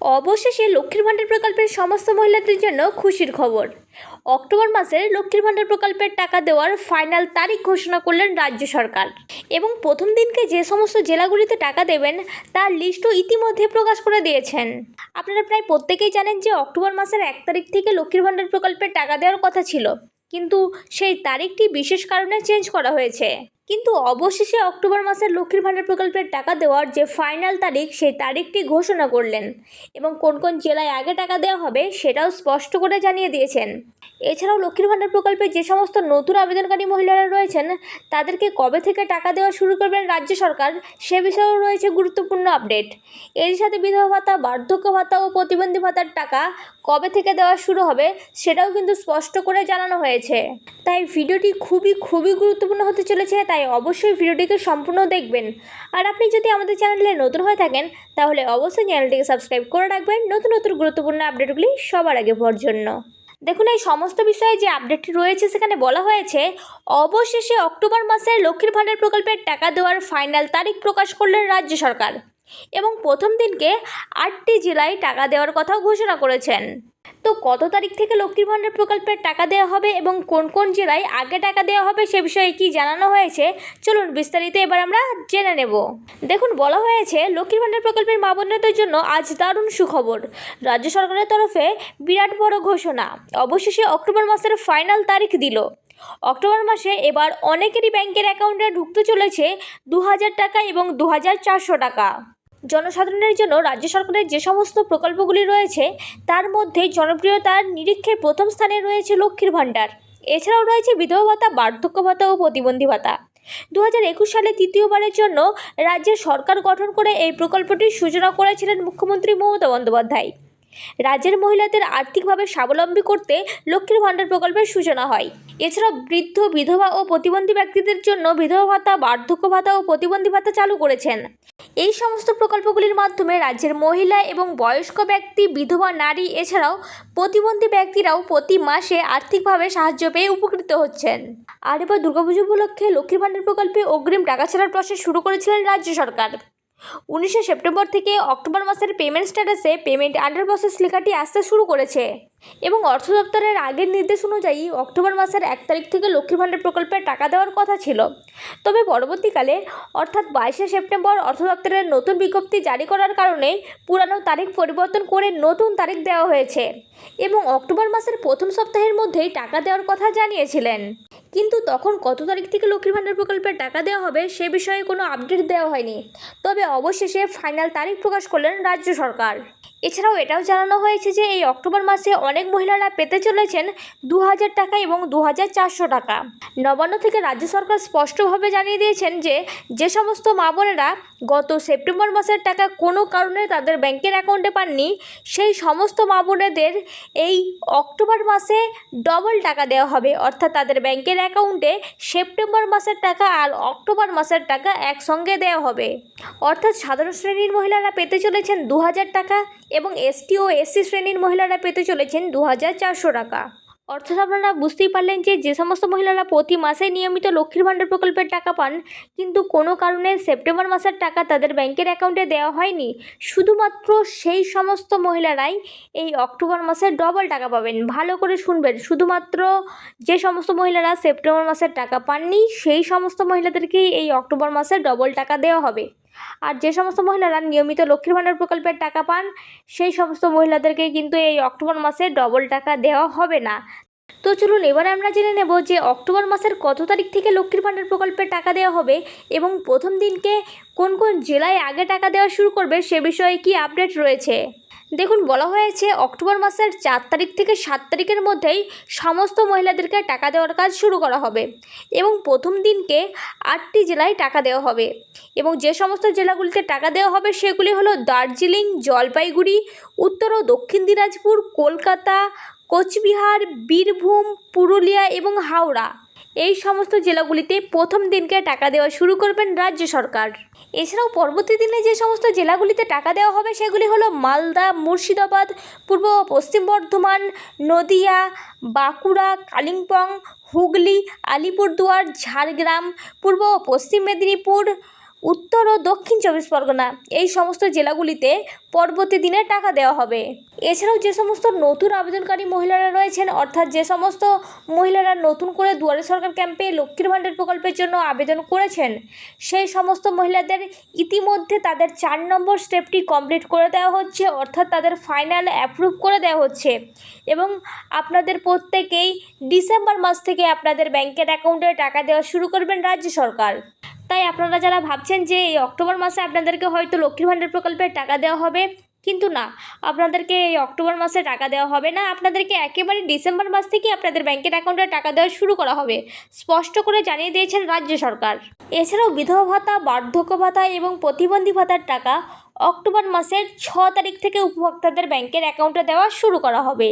অবশেষে লক্ষ্মীর ভাণ্ডার প্রকল্পের সমস্ত মহিলাদের জন্য খুশির খবর। অক্টোবর মাসের লক্ষ্মীর ভাণ্ডার প্রকল্পের টাকা দেওয়ার ফাইনাল তারিখ ঘোষণা করলেন রাজ্য সরকার। এবং প্রথম দিনকে যে সমস্ত জেলাগুলিতে টাকা দেবেন, তার লিস্টও ইতিমধ্যে প্রকাশ করে দিয়েছেন। আপনারা প্রায় প্রত্যেকেই জানেন যে অক্টোবর মাসের এক তারিখ থেকে লক্ষ্মীর ভাণ্ডার প্রকল্পের টাকা দেওয়ার কথা ছিল। কিন্তু সেই তারিখটি বিশেষ কারণে চেঞ্জ করা হয়েছে। কিন্তু অবশেষে অক্টোবর মাসের লক্ষ্মীর ভাণ্ডার প্রকল্পের টাকা দেওয়ার যে ফাইনাল তারিখ, সেই তারিখটি ঘোষণা করলেন এবং কোন কোন জেলায় আগে টাকা দেওয়া হবে সেটাও স্পষ্ট করে জানিয়ে দিয়েছেন। এছাড়াও লক্ষ্মীর ভাণ্ডার প্রকল্পে যে সমস্ত নতুন আবেদনকারী মহিলারা রয়েছেন, তাদেরকে কবে থেকে টাকা দেওয়া শুরু করবেন রাজ্য সরকার, সে বিষয়েও রয়েছে গুরুত্বপূর্ণ আপডেট এর সাথে বিধবা ভাতা, বার্ধক্য ভাতা ও প্রতিবন্ধী ভাতার টাকা কবে থেকে দেওয়া শুরু হবে, সেটাও কিন্তু স্পষ্ট করে জানানো হয়েছে। তাই ভিডিওটি খুবই খুবই গুরুত্বপূর্ণ হতে চলেছে, তাই অবশ্যই ভিডিওটিকে সম্পূর্ণ দেখবেন। আর আপনি যদি আমাদের চ্যানেলে নতুন হয়ে থাকেন, তাহলে অবশ্যই চ্যানেলটিকে সাবস্ক্রাইব করে রাখবেন নতুন নতুন গুরুত্বপূর্ণ আপডেটগুলি সবার আগে পাওয়ার জন্য। দেখুন এই সমস্ত বিষয়ে যে আপডেটটি রয়েছে, সেখানে বলা হয়েছে, অবশেষে অক্টোবর মাসে লক্ষ্মীর ভাণ্ডার প্রকল্পের টাকা দেওয়ার ফাইনাল তারিখ প্রকাশ করলেন রাজ্য সরকার। এবং প্রথম দিনকে আটটি জেলায় টাকা দেওয়ার কথাও ঘোষণা করেছেন। তো কত তারিখ থেকে লক্ষ্মীর ভাণ্ডার প্রকল্পের টাকা দেওয়া হবে এবং কোন কোন জেলায় আগে টাকা দেওয়া হবে সে বিষয়ে কি জানানো হয়েছে, চলুন বিস্তারিত এবার আমরা জেনে নেব। দেখুন, বলা হয়েছে লক্ষ্মীর ভাণ্ডার প্রকল্পের মা বোনেদের জন্য আজ দারুণ সুখবর। রাজ্য সরকারের তরফে বিরাট বড় ঘোষণা। অবশেষে অক্টোবর মাসের ফাইনাল তারিখ দিল। অক্টোবর মাসে এবার অনেকেরই ব্যাংকের অ্যাকাউন্টে ঢুকতে চলেছে দু হাজার টাকা এবং দু হাজার চারশো টাকা। জনসাধারণের জন্য রাজ্য সরকারের যে সমস্ত প্রকল্পগুলি রয়েছে, তার মধ্যে জনপ্রিয়তার নিরীক্ষে প্রথম স্থানে রয়েছে লক্ষ্মীর ভাণ্ডার। এছাড়াও রয়েছে বিধবা ভাতা, বার্ধক্য ভাতা ও প্রতিবন্ধী ভাতা। দু হাজার একুশ সালে তৃতীয়বারের জন্য রাজ্যের সরকার গঠন করে এই প্রকল্পটির সূচনা করেছিলেন মুখ্যমন্ত্রী মমতা বন্দ্যোপাধ্যায়। রাজ্যের মহিলাদের আর্থিকভাবে স্বাবলম্বী করতে লক্ষ্মীর ভাণ্ডার প্রকল্পের সূচনা হয়। এছাড়াও বৃদ্ধ, বিধবা ও প্রতিবন্ধী ব্যক্তিদের জন্য বিধবা ভাতা, বার্ধক্য ভাতা ও প্রতিবন্ধী ভাতা চালু করেছেন। এই সমস্ত প্রকল্পগুলির মাধ্যমে রাজ্যের মহিলা এবং বয়স্ক ব্যক্তি, বিধবা, নারী এছাড়াও প্রতিবন্ধী ব্যক্তিরাও প্রতি মাসে আর্থিকভাবে সাহায্য পেয়ে উপকৃত হচ্ছেন। আর এবার দুর্গাপুজো উপলক্ষে লক্ষ্মীর ভাণ্ডার প্রকল্পে অগ্রিম টাকা ছাড়ার প্রসেস শুরু করেছিলেন রাজ্য সরকার। উনিশে সেপ্টেম্বর থেকে অক্টোবর মাসের পেমেন্ট স্ট্যাটাসে পেমেন্ট আন্ডার প্রসেস লেখাটি আসতে শুরু করেছে। এবং অর্থ দপ্তরের আগের নির্দেশ অনুযায়ী অক্টোবর মাসের এক তারিখ থেকে লক্ষ্মীর ভাণ্ডার প্রকল্পে টাকা দেওয়ার কথা ছিল। তবে পরবর্তীকালে, অর্থাৎ বাইশে সেপ্টেম্বর, অর্থ দপ্তরের নতুন বিজ্ঞপ্তি জারি করার কারণে পুরানো তারিখ পরিবর্তন করে নতুন তারিখ দেওয়া হয়েছে এবং অক্টোবর মাসের প্রথম সপ্তাহের মধ্যেই টাকা দেওয়ার কথা জানিয়েছিলেন। কিন্তু তখন কত তারিখ থেকে লক্ষ্মীর ভাণ্ডার প্রকল্পের টাকা দেওয়া হবে সে বিষয়ে কোনো আপডেট দেওয়া হয়নি। তবে অবশেষে ফাইনাল তারিখ প্রকাশ করলেন রাজ্য সরকার। এছাড়াও এটাও জানানো হয়েছে যে, এই অক্টোবর মাসে অনেক মহিলারা পেতে চলেছেন দু হাজার টাকা এবং দু হাজার চারশো টাকা। নবান্ন থেকে রাজ্য সরকার স্পষ্টভাবে জানিয়ে দিয়েছেন যে যে সমস্ত মা বোনেরা গত সেপ্টেম্বর মাসের টাকা কোনো কারণে তাদের ব্যাংকের অ্যাকাউন্টে পাননি, সেই সমস্ত মা বোনেদের এই অক্টোবর মাসে ডবল টাকা দেওয়া হবে। অর্থাৎ তাদের ব্যাংকের অ্যাকাউন্টে সেপ্টেম্বর মাসের টাকা আর অক্টোবর মাসের টাকা একসঙ্গে দেওয়া হবে। অর্থাৎ সাধারণ শ্রেণির মহিলারা পেতে চলেছেন দু হাজার টাকা এবং এসটি ও এসসি শ্রেণির মহিলারা পেতে চলেছেন দু হাজার চারশো টাকা। অর্থাৎ আপনারা বুঝতেই পারলেন যে যে সমস্ত মহিলারা প্রতি মাসে নিয়মিত লক্ষ্মীর ভাণ্ডার প্রকল্পের টাকা পান, কিন্তু কোনো কারণে সেপ্টেম্বর মাসের টাকা তাদের ব্যাংকের অ্যাকাউন্টে দেওয়া হয়নি। শুধুমাত্র সেই সমস্ত মহিলারাই এই অক্টোবর মাসে ডবল টাকা পাবেন। ভালো করে শুনবেন। শুধুমাত্র যে সমস্ত মহিলারা সেপ্টেম্বর মাসের টাকা পাননি, সেই সমস্ত মহিলাদেরকেই এই অক্টোবর মাসে ডবল টাকা দেওয়া হবে। আর যে সমস্ত মহিলারা নিয়মিত লক্ষ্মীর ভাণ্ডার প্রকল্পের টাকা পান, সেই সমস্ত মহিলাদেরকে কিন্তু এই অক্টোবর মাসে ডবল টাকা দেওয়া হবে না। তো চলুন, এবার আমরা জেনে নেব যে অক্টোবর মাসের কত তারিখ থেকে লক্ষ্মীর ভাণ্ডার প্রকল্পের টাকা দেওয়া হবে এবং প্রথম দিনকে কোন কোন জেলায় আগে টাকা দেওয়া শুরু করবে সে বিষয়ে কি আপডেট রয়েছে? দেখুন, বলা হয়েছে অক্টোবর মাসের চার তারিখ থেকে সাত তারিখের মধ্যেই সমস্ত মহিলাদেরকে টাকা দেওয়ার কাজ শুরু করা হবে এবং প্রথম দিনকে আটটি জেলায় টাকা দেওয়া হবে এবং যে সমস্ত জেলাগুলিতে টাকা দেওয়া হবে সেগুলি হলো দার্জিলিং, জলপাইগুড়ি, উত্তর ও দক্ষিণ দিনাজপুর, কলকাতা, কোচবিহার, বীরভূম, পুরুলিয়া এবং হাওড়া। এই সমস্ত জেলাগুলিতে প্রথম দিনকে টাকা দেওয়া শুরু করবেন রাজ্য সরকার। এছাড়াও পরবর্তী দিনে যে সমস্ত জেলাগুলিতে টাকা দেওয়া হবে সেগুলি হলো মালদা, মুর্শিদাবাদ, পূর্ব ও পশ্চিম বর্ধমান, নদিয়া, বাঁকুড়া, কালিম্পং, হুগলি, আলিপুরদুয়ার, ঝাড়গ্রাম, পূর্ব ও পশ্চিম মেদিনীপুর উত্তর ও দক্ষিণ চব্বিশ পরগনা। এই সমস্ত জেলাগুলিতে পরবর্তী দিনে টাকা দেওয়া হবে। এছাড়াও যে সমস্ত নতুন আবেদনকারী মহিলারা রয়েছেন, অর্থাৎ যে সমস্ত মহিলারা নতুন করে দুয়ারে সরকার ক্যাম্পে লক্ষ্মীর ভাণ্ডার প্রকল্পের জন্য আবেদন করেছেন, সেই সমস্ত মহিলাদের ইতিমধ্যে তাদের চার নম্বর স্টেপটি কমপ্লিট করে দেওয়া হচ্ছে, অর্থাৎ তাদের ফাইনাল অ্যাপ্রুভ করে দেওয়া হচ্ছে। এবং আপনাদের প্রত্যেকেই ডিসেম্বর মাস থেকে আপনাদের ব্যাংকের অ্যাকাউন্টে টাকা দেওয়া শুরু করবেন রাজ্য সরকার। তাই আপনারা যারা ভাবছেন যে এই অক্টোবর মাসে আপনাদেরকে হয়তো লক্ষ্মীর ভাণ্ডার প্রকল্পের টাকা দেওয়া হবে, কিন্তু না, আপনাদেরকে এই অক্টোবর মাসে টাকা দেওয়া হবে না। আপনাদেরকে একেবারে ডিসেম্বর মাস থেকেই আপনাদের ব্যাংকের অ্যাকাউন্টে টাকা দেওয়া শুরু করা হবে, স্পষ্ট করে জানিয়ে দিয়েছেন রাজ্য সরকার। এছাড়াও বিধবা ভাতা, বার্ধক্য ভাতা এবং প্রতিবন্ধী ভাতার টাকা অক্টোবর মাসের ছ তারিখ থেকে উপভোক্তাদের ব্যাংকের অ্যাকাউন্টে দেওয়া শুরু করা হবে।